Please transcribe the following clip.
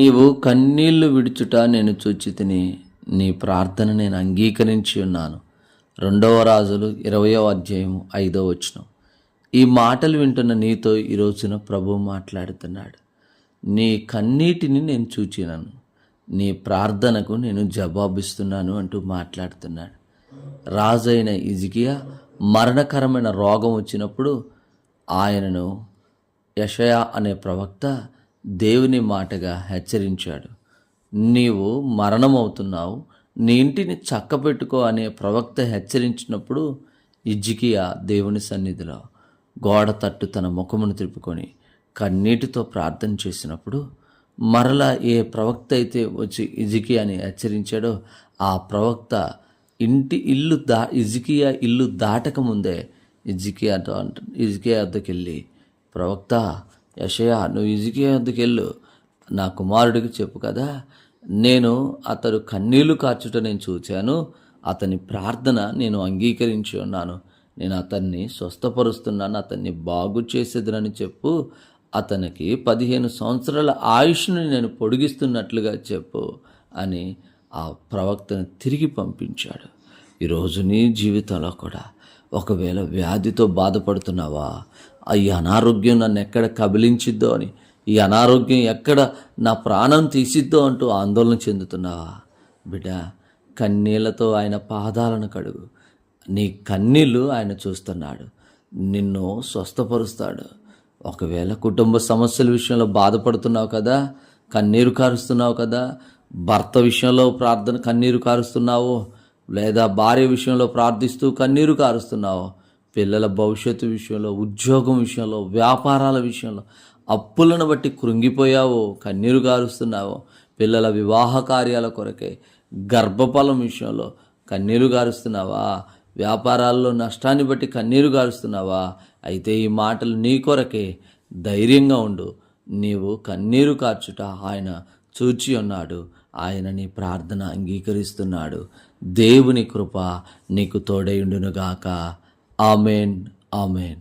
నీవు కన్నీళ్ళు విడుచుట నేను చూచి తిని నీ ప్రార్థన నేను అంగీకరించి ఉన్నాను. రెండవ రాజులు ఇరవయో అధ్యాయం ఐదో వచనం. ఈ మాటలు వింటున్న నీతో ఈ రోజున ప్రభు మాట్లాడుతున్నాడు. నీ కన్నీటిని నేను చూచినాను నీ ప్రార్థనకు నేను జవాబిస్తున్నాను అంటూ మాట్లాడుతున్నాడు. రాజైన ఇజికియా మరణకరమైన రోగం వచ్చినప్పుడు ఆయనను యషయా అనే ప్రవక్త దేవుని మాటగా హెచ్చరించాడు. నీవు మరణమవుతున్నావు. నీ ఇంటిని చక్కబెట్టుకో అనే ప్రవక్త హెచ్చరించినప్పుడు ఇజ్జికియా దేవుని సన్నిధిలో గోడ తట్టు తన ముఖమును తిప్పుకొని కన్నీటితో ప్రార్థన చేసినప్పుడు మరలా ఏ ప్రవక్త అయితే వచ్చి ఇజికియాని హెచ్చరించాడో ఆ ప్రవక్త ఇంటి ఇల్లు దా ఇజికియా ఇల్లు దాటక ముందే ఇజికియాతో అంట ఇజికియా వద్దకు వెళ్ళి ప్రవక్త యషయా నువ్వు ఇజికియా అందుకెళ్ళు నా కుమారుడికి చెప్పు కదా. నేను అతడు కన్నీళ్ళు కార్చుట నేను చూచాను. అతని ప్రార్థన నేను అంగీకరించి ఉన్నాను. నేను అతన్ని స్వస్థపరుస్తున్నాను. అతన్ని బాగు చేసేదనని చెప్పు. అతనికి పదిహేను సంవత్సరాల ఆయుష్ను నేను పొడిగిస్తున్నట్లుగా చెప్పు అని ఆ ప్రవక్తను తిరిగి పంపించాడు. ఈరోజు నీ జీవితంలో కూడా ఒకవేళ వ్యాధితో బాధపడుతున్నావా ఈ అనారోగ్యం నన్ను ఎక్కడ కబిలించిద్దో అని ఈ అనారోగ్యం ఎక్కడ నా ప్రాణం తీసిద్దో అంటూ ఆందోళన చెందుతున్నావా? బిడ్డ కన్నీళ్ళతో ఆయన పాదాలను కడుగు. నీ కన్నీళ్ళు ఆయన చూస్తున్నాడు. నిన్ను స్వస్థపరుస్తాడు. ఒకవేళ కుటుంబ సమస్యల విషయంలో బాధపడుతున్నావు కదా కన్నీరు కారుస్తున్నావు కదా భర్త విషయంలో ప్రార్థన కన్నీరు కారుస్తున్నావు లేదా భార్య విషయంలో ప్రార్థిస్తూ కన్నీరు కారుస్తున్నావు పిల్లల భవిష్యత్తు విషయంలో ఉద్యోగం విషయంలో వ్యాపారాల విషయంలో అప్పులను బట్టి కృంగిపోయావో కన్నీరు గారుస్తున్నావో పిల్లల వివాహ కార్యాల కొరకే గర్భఫలం విషయంలో కన్నీరు గారుస్తున్నావా? వ్యాపారాల్లో నష్టాన్ని బట్టి కన్నీరు గారుస్తున్నావా? అయితే ఈ మాటలు నీ కొరకే. ధైర్యంగా ఉండు. నీవు కన్నీరు కార్చుట ఆయన చూచి ఉన్నాడు. ఆయన నీ ప్రార్థన అంగీకరిస్తున్నాడు. దేవుని కృప నీకు తోడైండునుగాక ആമേൻ ആമേൻ